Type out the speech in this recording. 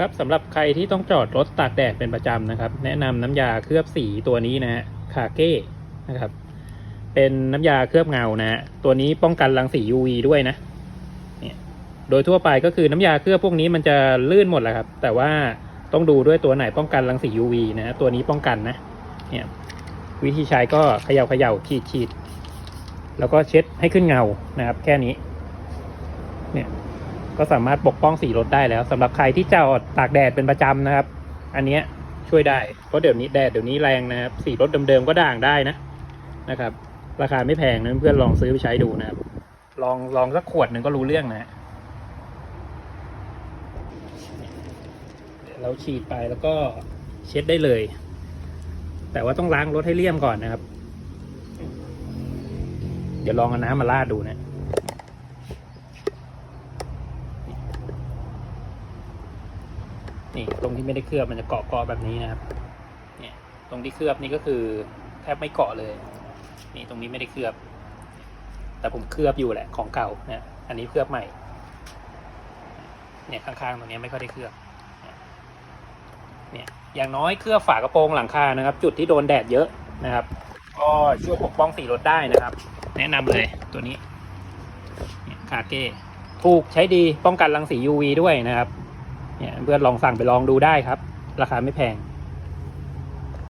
ครับสำหรับใครที่ต้องจอดรถตากแดดเป็นประจำนะครับ แนะนำน้ำยาเคลือบสีตัวนี้นะฮะคาเก้นะครับ เป็นน้ำยาเคลือบเงานะฮะตัวนี้ป้องกันรังสี UV ด้วยนะเนี่ยโดยทั่วไปก็คือน้ำยาเคลือบพวกนี้มันจะลื่นหมดแหละครับ แต่ว่าต้องดูด้วยตัวไหนป้องกันรังสี UV นะฮะตัวนี้ป้องกันนะเนี่ยวิธีใช้ก็เขย่าเขย่าฉีดฉีดแล้วก็เช็ดให้ขึ้นเงานะครับ แค่นี้ เนี่ย ก็สามารถปกป้องสีรถได้แล้วสำหรับใครที่จะอดตากแดดเป็นประจำนะครับ อันเนี้ยช่วยได้เพราะเดี๋ยวนี้แดดเดี๋ยวนี้แรงนะครับสีรถเดิมๆก็ด่างได้นะนะครับ ราคาไม่แพงนะเพื่อนลองซื้อไปใช้ดูนะครับ ลองลองสักขวดหนึ่งก็รู้เรื่องนะเดี๋ยวเราฉีดไปแล้วก็เช็ดได้เลย แต่ว่าต้องล้างรถให้เลี่ยมก่อนนะครับ เดี๋ยวลองเอาน้ำมาราดดูนะ นี่ตรงที่ไม่ได้เคลือบมันจะเกาะเกาะแบบนี้นะครับ เนี่ยตรงที่เคลือบนี่ก็คือแทบไม่เกาะเลย นี่ตรงนี้ไม่ได้เคลือบ แต่ผมเคลือบอยู่แหละของเก่าเนี่ยอันนี้เคลือบใหม่ เนี่ยข้างๆตรงนี้ไม่ค่อยได้เคลือบ เนี่ยอย่างน้อยเคลือบฝากระโปรงหลังคานะครับ จุดที่โดนแดดเยอะนะครับ ก็ช่วยปกป้องสีรถได้นะครับ แนะนำเลยตัวนี้เนี่ยคาเก้ถูกใช้ดีป้องกันรังสี UV ด้วยนะครับ เนี่ยเพื่อนลองสั่งไปลองดูได้ครับ ราคาไม่แพง